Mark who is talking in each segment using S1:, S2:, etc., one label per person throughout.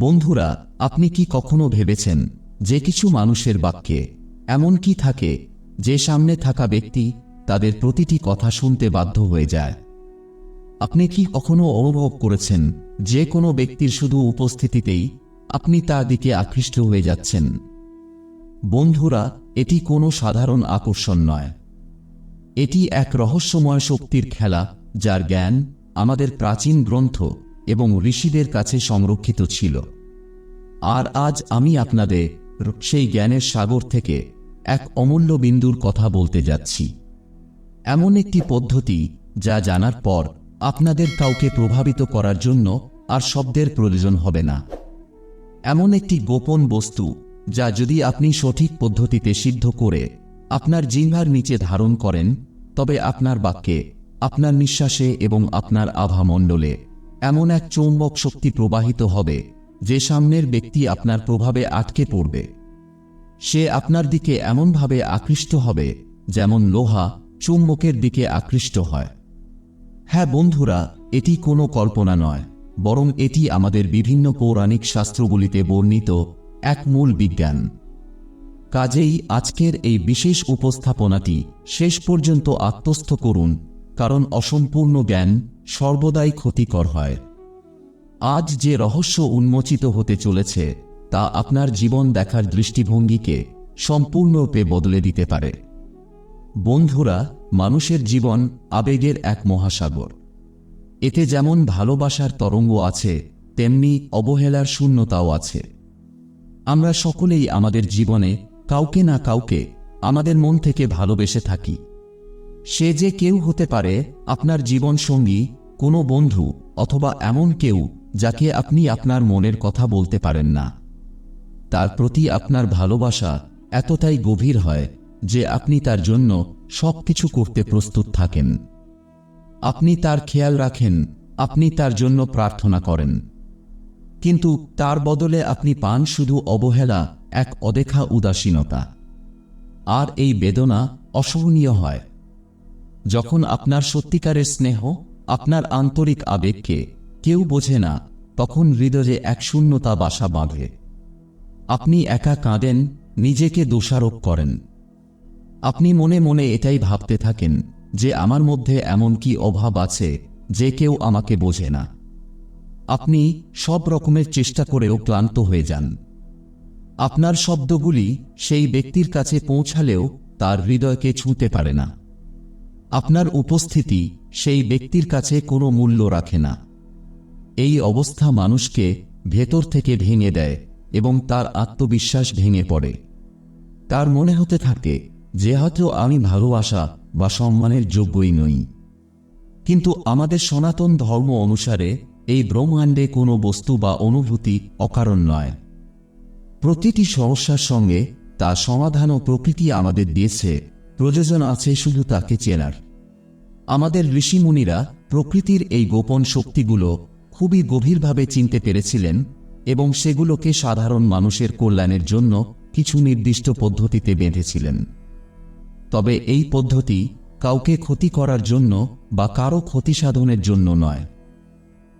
S1: বন্ধুরা, আপনি কি কখনো ভেবেছেন যে কিছু মানুষের বাক্যে এমন কি থাকে যে সামনে থাকা ব্যক্তি তাদের প্রতিটি কথা শুনতে বাধ্য হয়ে যায়? আপনি কি কখনো অনুভব করেছেন যে কোনো ব্যক্তির শুধু উপস্থিতিতেই আপনি তার দিকে আকৃষ্ট হয়ে যাচ্ছেন? বন্ধুরা, এটি কোনো সাধারণ আকর্ষণ নয়। এটি এক রহস্যময় শক্তির খেলা যার জ্ঞান আমাদের প্রাচীন গ্রন্থ এবং ঋষিদের কাছে সংরক্ষিত ছিল। আর আজ আমি আপনাদের সেই জ্ঞানের সাগর থেকে এক অমূল্য বিন্দুর কথা বলতে যাচ্ছি। এমন একটি পদ্ধতি যা জানার পর আপনাদের কাউকে প্রভাবিত করার জন্য আর শব্দের প্রয়োজন হবে না। এমন একটি গোপন বস্তু যা যদি আপনি সঠিক পদ্ধতিতে সিদ্ধ করে আপনার জিহ্বার নিচে ধারণ করেন, তবে আপনার বাক্যে, আপনার নিঃশ্বাসে এবং আপনার আভামণ্ডলে এমন এক চৌম্বক শক্তি প্রবাহিত হবে, যে সামনের ব্যক্তি আপনার প্রভাবে আটকে পড়বে। সে আপনার দিকে এমনভাবে আকৃষ্ট হবে, যেমন লোহা চুম্বকের দিকে আকৃষ্ট হয়। হ্যাঁ বন্ধুরা, এটি কোনো কল্পনা নয়, বরং এটি আমাদের বিভিন্ন পৌরাণিক শাস্ত্রগুলিতে বর্ণিত এক মূল বিজ্ঞান। কাজেই আজকের এই বিশেষ উপস্থাপনাটি শেষ পর্যন্ত আত্মস্থ করুন, কারণ অসম্পূর্ণ জ্ঞান সর্বদাই ক্ষতিকর হয়। আজ যে রহস্য উন্মোচিত হতে চলেছে, তা আপনার জীবন দেখার দৃষ্টিভঙ্গিকে সম্পূর্ণরূপে বদলে দিতে পারে। বন্ধুরা, মানুষের জীবন আবেগের এক মহাসাগর। এতে যেমন ভালোবাসার তরঙ্গ আছে, তেমনি অবহেলার শূন্যতাও আছে। আমরা সকলেই আমাদের জীবনে কাউকে না কাউকে আমাদের মন থেকে ভালোবেসে থাকি। সে যে কেউ হতে পারে, আপনার জীবন জীবনসঙ্গী কোনো বন্ধু অথবা এমন কেউ যাকে আপনি আপনার মনের কথা বলতে পারেন না। তার প্রতি আপনার ভালোবাসা এতটাই গভীর হয় যে আপনি তার জন্য সব কিছু করতে প্রস্তুত থাকেন। আপনি তার খেয়াল রাখেন, আপনি তার জন্য প্রার্থনা করেন। কিন্তু তার বদলে আপনি পান শুধু অবহেলা, এক অদেখা উদাসীনতা। আর এই বেদনা অসহনীয় হয়। যখন আপনার সত্যিকারের স্নেহ আপনার আন্তরিক আবেগকে কেউ বোঝে না, তখন হৃদয়ে এক শূন্যতা বাসা বাঁধে। আপনি একা কাঁদেন, নিজেকে দোষারোপ করেন। আপনি মনে মনে এটাই ভাবতে থাকেন যে আমার মধ্যে এমন কি অভাব আছে যে কেউ আমাকে বোঝে না। আপনি সব রকমের চেষ্টা করেও ক্লান্ত হয়ে যান। আপনার শব্দগুলি সেই ব্যক্তির কাছে পৌঁছালেও তার হৃদয়কে ছুঁতে পারে না। আপনার উপস্থিতি সেই ব্যক্তির কাছে কোনো মূল্য রাখে না। এই অবস্থা মানুষকে ভেতর থেকে ভেঙে দেয় এবং তার আত্মবিশ্বাস ভেঙে পড়ে। তার মনে হতে থাকে যে হয়তো আমি ভালোবাসা বা সম্মানের যোগ্যই নই। কিন্তু আমাদের সনাতন ধর্ম অনুসারে এই ব্রহ্মাণ্ডে কোনো বস্তু বা অনুভূতি অকারণ নয়। প্রতিটি সমস্যার সঙ্গে তা সমাধান ও প্রকৃতি আমাদের দিয়েছে, প্রয়োজন আছে শুধু তাকে চেনার। আমাদের ঋষিমুনিরা প্রকৃতির এই গোপন শক্তিগুলো খুবই গভীরভাবে চিনতে পেরেছিলেন এবং সেগুলোকে সাধারণ মানুষের কল্যাণের জন্য কিছু নির্দিষ্ট পদ্ধতিতে বেঁধেছিলেন। তবে এই পদ্ধতি কাউকে ক্ষতি করার জন্য বা কারও ক্ষতি সাধনের জন্য নয়।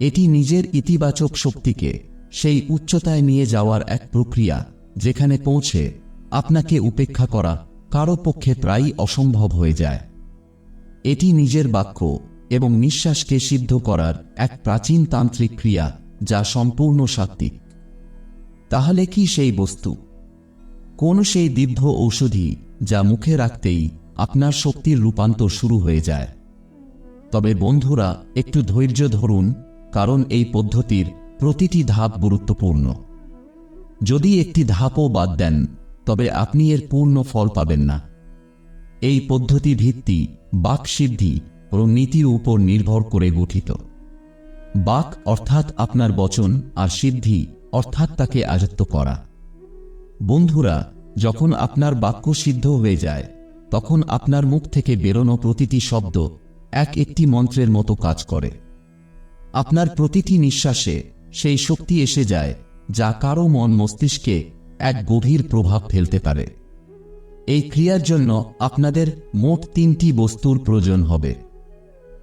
S1: এটি নিজের ইতিবাচক শক্তিকে সেই উচ্চতায় নিয়ে যাওয়ার এক প্রক্রিয়া যেখানে পৌঁছে আপনাকে উপেক্ষা করা কারও পক্ষে প্রায়ই অসম্ভব হয়ে যায়। এটি নিজের বাক্য এবং নিঃশ্বাসকে সিদ্ধ করার এক প্রাচীন তান্ত্রিক ক্রিয়া যা সম্পূর্ণ সাত্ত্বিক। তাহলে কি সেই বস্তু? কোন সেই দিব্য ঔষধি যা মুখে রাখতেই আপনার শক্তির রূপান্তর শুরু হয়ে যায়। তবে বন্ধুরা, একটু ধৈর্য ধরুন, কারণ এই পদ্ধতির প্রতিটি ধাপ গুরুত্বপূর্ণ। যদি একটি ধাপও বাদ দেন, তবে আপনি এর পূর্ণ ফল পাবেন না। এই পদ্ধতি ভিত্তি বাকসিদ্ধি ও নীতির উপর নির্ভর করে গঠিত। বাক অর্থাৎ আপনার বচন আর সিদ্ধি অর্থাৎ তাকে আয়ত্ত করা। বন্ধুরা, যখন আপনার বাক্য সিদ্ধ হয়ে যায়, তখন আপনার মুখ থেকে বেরোনো প্রতিটি শব্দ এক একটি মন্ত্রের মতো কাজ করে। আপনার প্রতিটি নিঃশ্বাসে সেই শক্তি এসে যায় যা কারও মন মস্তিষ্কে এক গভীর প্রভাব ফেলতে পারে। এই ক্রিয়ার জন্য আপনাদের মোট তিনটি বস্তুর প্রয়োজন হবে।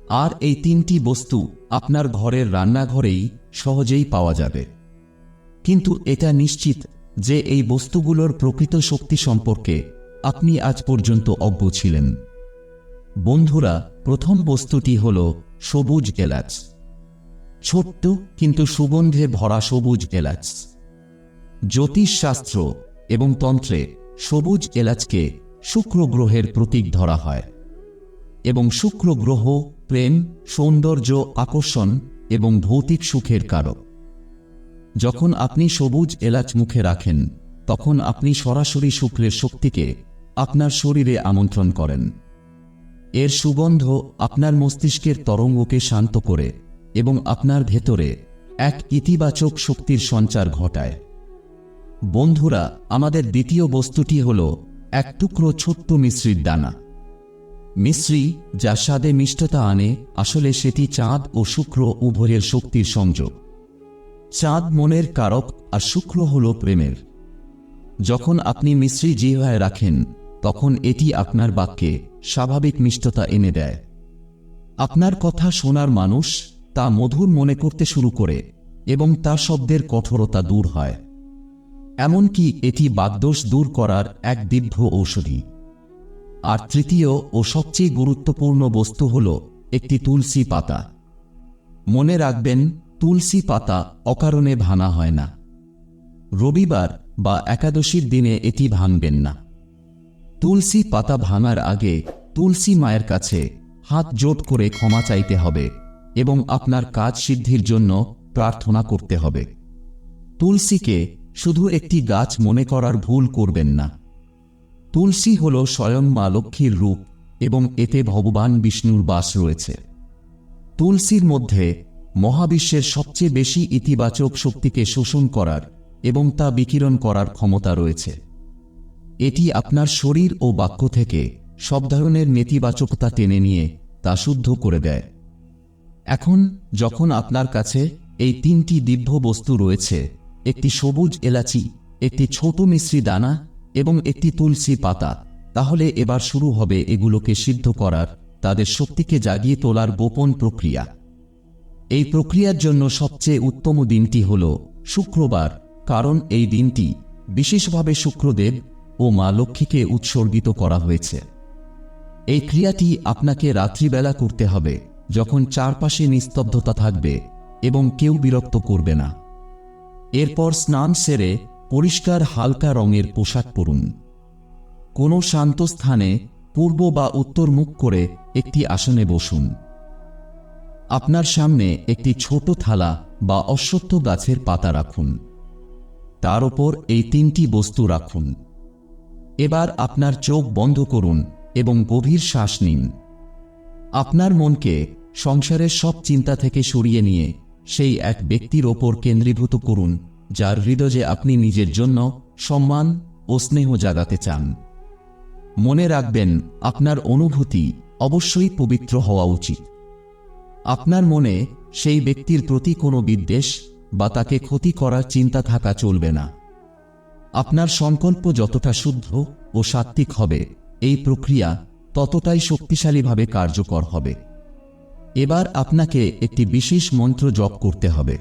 S1: আর এই তিনটি বস্তু আপনার ঘরের রান্নাঘরেই সহজেই পাওয়া যাবে। কিন্তু এটা নিশ্চিত যে এই বস্তুগুলোর প্রকৃত শক্তি সম্পর্কে আপনি আজ পর্যন্ত অজ্ঞ ছিলেন। বন্ধুরা, প্রথম বস্তুটি হল সবুজ এলাচ ছোট্ট কিন্তু সুগন্ধে ভরা সবুজ এলাচ জ্যোতিষশাস্ত্র এবং তন্ত্রে সবুজ এলাচকে শুক্র গ্রহের প্রতীক ধরা হয় এবং শুক্র গ্রহ প্রেম, সৌন্দর্য, আকর্ষণ এবং ভৌতিক সুখের কারক। যখন আপনি সবুজ এলাচ মুখে রাখেন, তখন আপনি সরাসরি শুক্রের শক্তিকে আপনার শরীরে আমন্ত্রণ করেন। এর সুগন্ধ আপনার মস্তিষ্কের তরঙ্গকে শান্ত করে এবং আপনার ভেতরে এক ইতিবাচক শক্তির সঞ্চার ঘটায়। বন্ধুরা, আমাদের দ্বিতীয় বস্তুটি হল এক টুকরো ছোট্ট মিশ্রির দানা। মিশ্রি, যা স্বাদে মিষ্টতা আনে, আসলে সেটি চাঁদ ও শুক্র উভয়ের শক্তির সংযোগ। চাঁদ মনের কারক আর শুক্র হল প্রেমের। যখন আপনি মিশ্রি জিহায় রাখেন, তখন এটি আপনার বাক্যে স্বাভাবিক মিষ্টতা এনে দেয়। আপনার কথা শোনার মানুষ তা মধুর মনে করতে শুরু করে এবং তা শব্দের কঠোরতা দূর হয়। এমনকি এটি বাগদোষ দূর করার এক দিব্য ঔষধি। আর তৃতীয় ও সবচেয়ে গুরুত্বপূর্ণ বস্তু হল একটি তুলসী পাতা। মনে রাখবেন, তুলসী পাতা অকারণে ভাঙা হয় না। রবিবার বা একাদশীর দিনে এটি ভাঙবেন না। তুলসী পাতা ভাঙার আগে তুলসী মায়ের কাছে হাত জোট করে ক্ষমা চাইতে হবে এবং আপনার কাজ সিদ্ধির জন্য প্রার্থনা করতে হবে। তুলসীকে শুধু একটি গাছ মনে করার ভুল করবেন না। তুলসী হল স্বয়ং মা লক্ষ্মীর রূপ এবং এতে ভগবান বিষ্ণুর বাস রয়েছে। তুলসীর মধ্যে মহাবিশ্বের সবচেয়ে বেশি ইতিবাচক শক্তিকে শোষণ করার এবং তা বিকিরণ করার ক্ষমতা রয়েছে। এটি আপনার শরীর ও বাক্য থেকে সব ধরনের নেতিবাচকতা টেনে নিয়ে তা শুদ্ধ করে দেয়। এখন যখন আপনার কাছে এই তিনটি দিব্য বস্তু রয়েছে একটি সবুজ এলাচি, একটি ছোট মিশ্রি দানা এবং একটি তুলসী পাতা। তাহলে এবার শুরু হবে এগুলোকে সিদ্ধ করার, তাদের শক্তিকে জাগিয়ে তোলার গোপন প্রক্রিয়া। এই প্রক্রিয়ার জন্য সবচেয়ে উত্তম দিনটি হল শুক্রবার, কারণ এই দিনটি বিশেষভাবে শুক্রদেব ও মা লক্ষ্মীকে উৎসর্গিত করা হয়েছে। এই ক্রিয়াটি আপনাকে রাত্রিবেলা করতে হবে, যখন চারপাশে নিস্তব্ধতা থাকবে এবং কেউ বিরক্ত করবে না। এরপর স্নান সেরে পরিষ্কার হালকা রঙের পোশাক পরুন। কোনো শান্ত স্থানে পূর্ব বা উত্তর মুখ করে একটি আসনে বসুন। আপনার সামনে একটি ছোট থালা বা অশ্বত্থ গাছের পাতা রাখুন। তার ওপর এই তিনটি বস্তু রাখুন। এবার আপনার চোখ বন্ধ করুন এবং গভীর শ্বাস নিন। আপনার মনকে সংসারের সব চিন্তা থেকে সরিয়ে নিয়ে সেই এক ব্যক্তির ওপর কেন্দ্রীভূত করুন, যার হৃদয়ে আপনি নিজের জন্য সম্মান ও স্নেহ জাগাতে চান। মনে রাখবেন, আপনার অনুভূতি অবশ্যই পবিত্র হওয়া উচিত। আপনার মনে সেই ব্যক্তির প্রতি কোনো বিদ্বেষ বা তাকে ক্ষতি করার চিন্তা থাকা চলবে না। আপনার সংকল্প যতটা শুদ্ধ ও সাত্ত্বিক হবে, এই প্রক্রিয়া ততটাই শক্তিশালীভাবে কার্যকর হবে। এবার আপনাকে একটি বিশেষ মন্ত্র জপ করতে হবে।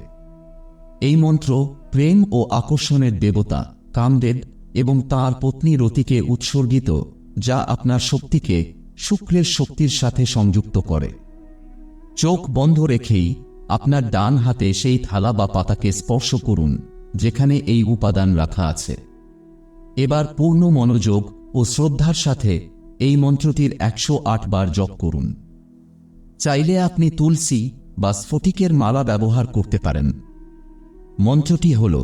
S1: এই মন্ত্র প্রেম ও আকর্ষণের দেবতা, কামদেব এবং তার পত্নী রতিকে উৎসর্গিত, যা আপনার শক্তিকে শুক্রের শক্তির সাথে সংযুক্ত করে। চোখ বন্ধ রেখেই আপনার ডান হাতে সেই থালা বা পাতাকে স্পর্শ করুন, যেখানে এই উপাদান রাখা আছে। এবার পূর্ণ মনোযোগ ও শ্রদ্ধার সাথে এই মন্ত্রটির একশো আট বার জপ করুন। চাইলে আপনি তুলসী বা স্ফটিকের মালা ব্যবহার করতে পারেন। মন্ত্রটি হল,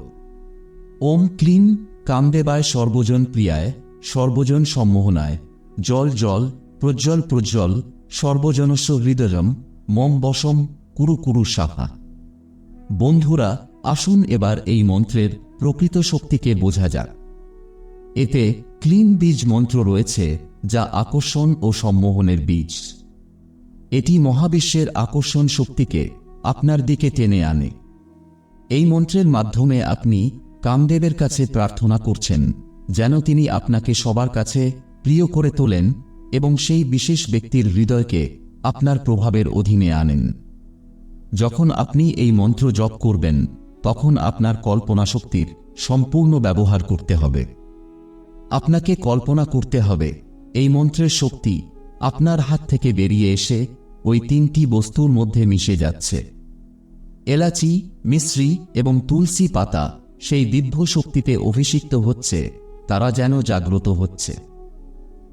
S1: ওম ক্লিম কামদেবায় সর্বজন প্রিয়ায়, সর্বজন সম্মোহনায়, জল জল, প্রজ্জ্বল প্রজ্জ্বল, সর্বজনস্ব হৃদয়ম, মম বসম কুরু কুরু সাফা বন্ধুরা, আসুন এবার এই মন্ত্রের প্রকৃত শক্তিকে বোঝা যাক। এতে ক্লিন বীজ মন্ত্র রয়েছে, যা আকর্ষণ ও সম্মোহনের বীজ। এটি মহাবিশ্বের আকর্ষণ শক্তিকে আপনার দিকে টেনে আনে। এই মন্ত্রের মাধ্যমে আপনি কামদেবের কাছে প্রার্থনা করছেন, যেন তিনি আপনাকে সবার কাছে প্রিয় করে তোলেন এবং সেই বিশেষ ব্যক্তির হৃদয়কে আপনার প্রভাবের অধীনে আনেন। যখন আপনি এই মন্ত্র জপ করবেন, তখন আপনার কল্পনা শক্তির সম্পূর্ণ ব্যবহার করতে হবে। আপনাকে কল্পনা করতে হবে, এই মন্ত্রের শক্তি আপনার হাত থেকে বেরিয়ে এসে ওই তিনটি বস্তুর মধ্যে মিশে যাচ্ছে। এলাচি, মিশ্রি এবং তুলসী পাতা সেই দিব্য শক্তিতে অভিষিক্ত হচ্ছে, তারা যেন জাগ্রত হচ্ছে।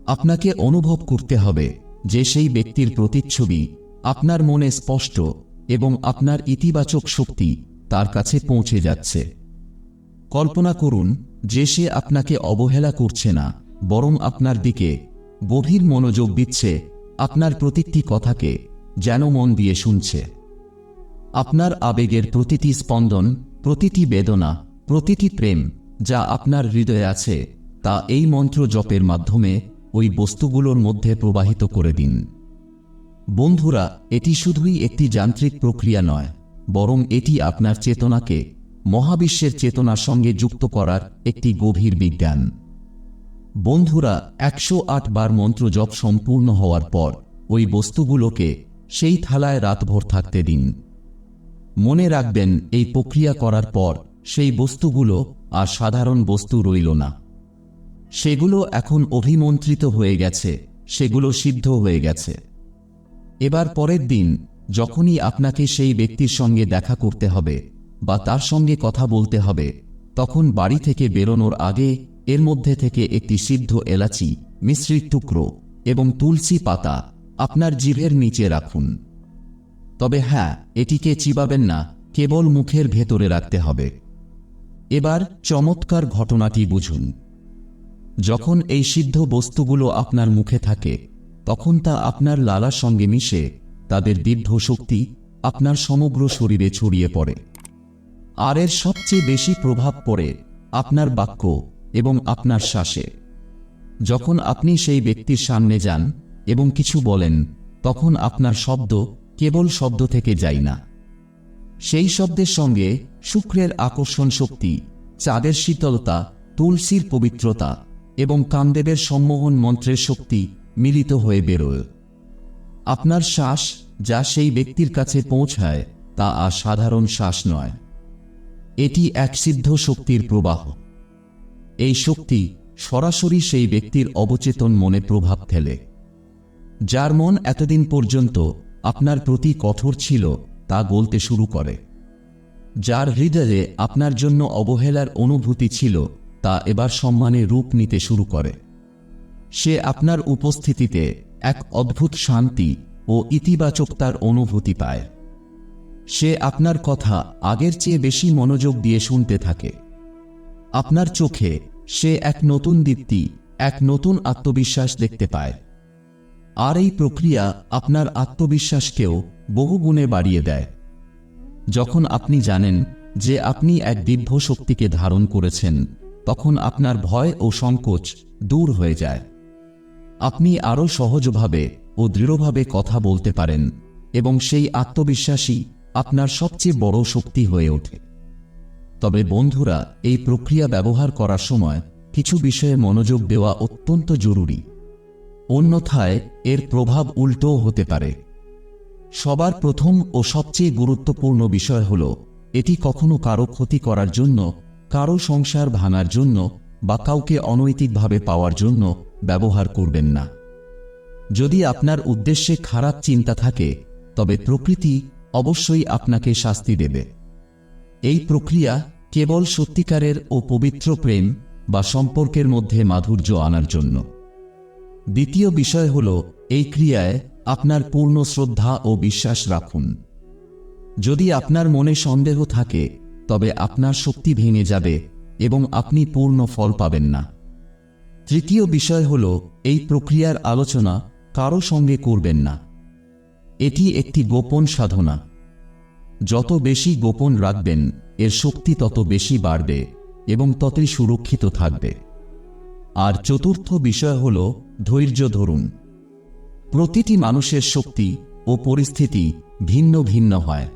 S1: আপনাকে অনুভব করতে হবে যে সেই ব্যক্তির প্রতিচ্ছবি আপনার মনে স্পষ্ট এবং আপনার ইতিবাচক শক্তি তার কাছে পৌঁছে যাচ্ছে। কল্পনা করুন যে সে আপনাকে অবহেলা করছে না, বরং আপনার দিকে গভীর মনোযোগ দিচ্ছে আপনার প্রতিটি কথাকে, যেন মন দিয়ে শুনছে। আপনার আবেগের প্রতিটি স্পন্দন, প্রতিটি বেদনা, প্রতিটি প্রেম যা আপনার হৃদয়ে আছে, তা এই মন্ত্র জপের মাধ্যমে ওই বস্তুগুলোর মধ্যে প্রবাহিত করে দিন। বন্ধুরা, এটি শুধুই একটি যান্ত্রিক প্রক্রিয়া নয়, বরং এটি আপনার চেতনাকে, মহাবিশ্বের চেতনার সঙ্গে যুক্ত করার একটি গভীর বিজ্ঞান। বন্ধুরা, একশো আট বার মন্ত্র জপ সম্পূর্ণ হওয়ার পর, ওই বস্তুগুলোকে সেই থালায় রাতভর থাকতে দিন। মনে রাখবেন, এই প্রক্রিয়া করার পর সেই বস্তুগুলো আর সাধারণ বস্তু রইল না। সেগুলো এখন অভিমন্ত্রিত হয়ে গেছে, সেগুলো সিদ্ধ হয়ে গেছে। এবার পরের দিন, যখনই আপনাকে সেই ব্যক্তির সঙ্গে দেখা করতে হবে বা তার সঙ্গে কথা বলতে হবে, তখন বাড়ি থেকে বেরোনোর আগে এর মধ্যে থেকে একটি সিদ্ধ এলাচি, মিশ্রিত টুকরো এবং তুলসী পাতা আপনার জিভের নিচে রাখুন। তবে হ্যাঁ এটিকে চিবাবেন না, কেবল মুখের ভেতরে রাখতে হবে। এবার চমৎকার ঘটনাটি বুঝুন। যখন এই সিদ্ধ বস্তুগুলো আপনার মুখে থাকে, তখন তা আপনার লালার সঙ্গে মিশে তাদের দীর্ঘ শক্তি আপনার সমগ্র শরীরে ছড়িয়ে পড়ে। আর এর সবচেয়ে বেশি প্রভাব পড়ে আপনার বাক্য এবং আপনার শ্বাসে। যখন আপনি সেই ব্যক্তির সামনে যান এবং কিছু বলেন, তখন আপনার শব্দ কেবল শব্দ থেকে যায় না। সেই শব্দের সঙ্গে শুক্রের আকর্ষণ শক্তি, চাঁদের শীতলতা, তুলসীর পবিত্রতা এবং কামদেবের সম্মোহন মন্ত্রের শক্তি মিলিত হয়ে বেরোয়। আপনার শ্বাস যা সেই ব্যক্তির কাছে পৌঁছায় তা আর সাধারণ শ্বাস নয়। এটি এক সিদ্ধ শক্তির প্রবাহ। এই শক্তি সরাসরি সেই ব্যক্তির অবচেতন মনে প্রভাব ফেলে। যার মন এতদিন পর্যন্ত আপনার প্রতি কঠোর ছিল তা গলতে শুরু করে। যার হৃদয়ে আপনার জন্য অবহেলার অনুভূতি ছিল তা এবার সম্মানে রূপ নিতে শুরু করে। সে আপনার উপস্থিতিতে এক অদ্ভুত শান্তি ও ইতিবাচকতার অনুভূতি পায়। সে আপনার কথা আগের চেয়ে বেশি মনোযোগ দিয়ে শুনতে থাকে। আপনার চোখে সে এক নতুন দীপ্তি, এক নতুন আত্মবিশ্বাস দেখতে পায়। আর এই প্রক্রিয়া আপনার আত্মবিশ্বাসকেও বহুগুণে বাড়িয়ে দেয়। যখন আপনি জানেন যে আপনি এক দিব্য শক্তিকে ধারণ করেছেন, তখন আপনার ভয় ও সংকোচ দূর হয়ে যায়। আপনি আরও সহজভাবে ও দৃঢ়ভাবে কথা বলতে পারেন এবং সেই আত্মবিশ্বাসই আপনার সবচেয়ে বড় শক্তি হয়ে ওঠে। তবে বন্ধুরা, এই প্রক্রিয়া ব্যবহার করার সময় কিছু বিষয়ে মনোযোগ দেওয়া অত্যন্ত জরুরি। অন্যথায়, এর প্রভাব উল্টোও হতে পারে। সবার প্রথম ও সবচেয়ে গুরুত্বপূর্ণ বিষয় হল, এটি কখনো কারও ক্ষতি করার জন্য, কারও সংসার ভাঙার জন্য, বা কাউকে অনৈতিকভাবে পাওয়ার জন্য ব্যবহার করবেন না। যদি আপনার উদ্দেশ্যে খারাপ চিন্তা থাকে, তবে প্রকৃতি অবশ্যই আপনাকে শাস্তি দেবে। এই প্রক্রিয়া কেবল সত্যিকারের ও পবিত্র প্রেম বা সম্পর্কের মধ্যে মাধুর্য আনার জন্য। দ্বিতীয় বিষয় হল, এই ক্রিয়ায় আপনার পূর্ণ শ্রদ্ধা ও বিশ্বাস রাখুন। যদি আপনার মনে সন্দেহ থাকে, তবে আপনার শক্তি ভেঙে যাবে এবং আপনি পূর্ণ ফল পাবেন না। তৃতীয় বিষয় হল, এই প্রক্রিয়ার আলোচনা কারও সঙ্গে করবেন না। এটি একটি গোপন সাধনা। যত বেশি গোপন রাখবেন, এর শক্তি তত বেশি বাড়বে এবং ততই সুরক্ষিত থাকবে। আর চতুর্থ বিষয় হল ধৈর্য ধরুন। প্রতিটি মানুষের শক্তি ও পরিস্থিতি ভিন্ন ভিন্ন হয়।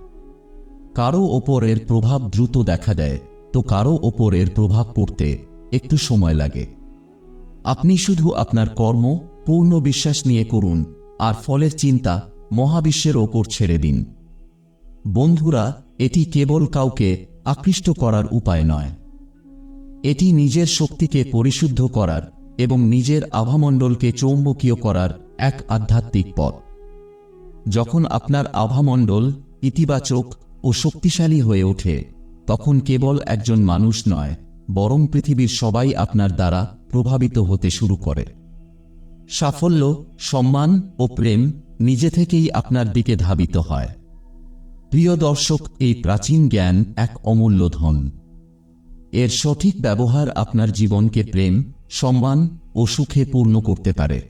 S1: কারও ওপর এর প্রভাব দ্রুত দেখা দেয়, তো কারও ওপর এর প্রভাব পড়তে একটু সময় লাগে। আপনি শুধু আপনার কর্ম, পূর্ণ বিশ্বাস নিয়ে করুন, আর ফলের চিন্তা মহাবিশ্বের ওপর ছেড়ে দিন। বন্ধুরা, এটি কেবল কাউকে আকৃষ্ট করার উপায় নয়। এটি নিজের শক্তিকে পরিশুদ্ধ করার এবং নিজের আভামণ্ডলকে চৌম্বকীয় করার এক আধ্যাত্মিক পথ। যখন আপনার আভামণ্ডল ইতিবাচক ও শক্তিশালী হয়ে ওঠে, তখন কেবল একজন মানুষ নয়, বরং পৃথিবীর সবাই আপনার দ্বারা প্রভাবিত হতে শুরু করে। সাফল্য, সম্মান ও প্রেম নিজে থেকেই আপনার দিকে ধাবিত হয়। প্রিয় দর্শক, এই প্রাচীন জ্ঞান এক অমূল্য ধন। এর সঠিক ব্যবহার আপনার জীবনকে প্রেম, সম্মান ও সুখে পূর্ণ করতে পারে।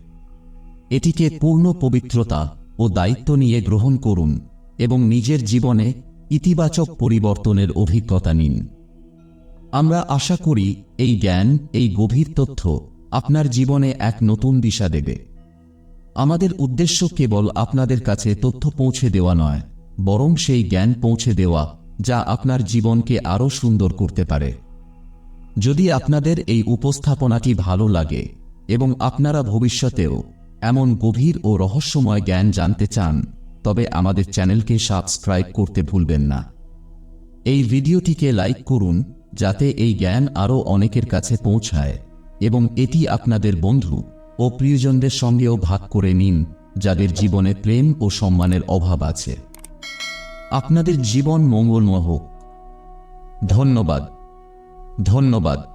S1: এটিকে পূর্ণ পবিত্রতা ও দায়িত্ব নিয়ে গ্রহণ করুন এবং নিজের জীবনে ইতিবাচক পরিবর্তনের অভিজ্ঞতা নিন। আমরা আশা করি এই জ্ঞান, এই গভীর তথ্য আপনার জীবনে এক নতুন দিশা দেবে। আমাদের উদ্দেশ্য কেবল আপনাদের কাছে তথ্য পৌঁছে দেওয়া নয় বরং সেই জ্ঞান পৌঁছে দেওয়া, যা আপনার জীবনকে আরও সুন্দর করতে পারে। যদি আপনাদের এই উপস্থাপনাটি ভালো লাগে এবং আপনারা ভবিষ্যতেও এমন গভীর ও রহস্যময় জ্ঞান জানতে চান, তবে আমাদের চ্যানেলকে সাবস্ক্রাইব করতে ভুলবেন না। এই ভিডিওটিকে লাইক করুন, যাতে এই জ্ঞান আরও অনেকের কাছে পৌঁছায় এবং এটি আপনাদের বন্ধু ও প্রিয়জনদের সঙ্গেও ভাগ করে নিন, যাদের জীবনে প্রেম ও সম্মানের অভাব আছে। আপনাদের জীবন মঙ্গলময় হোক। ধন্যবাদ। ধন্যবাদ।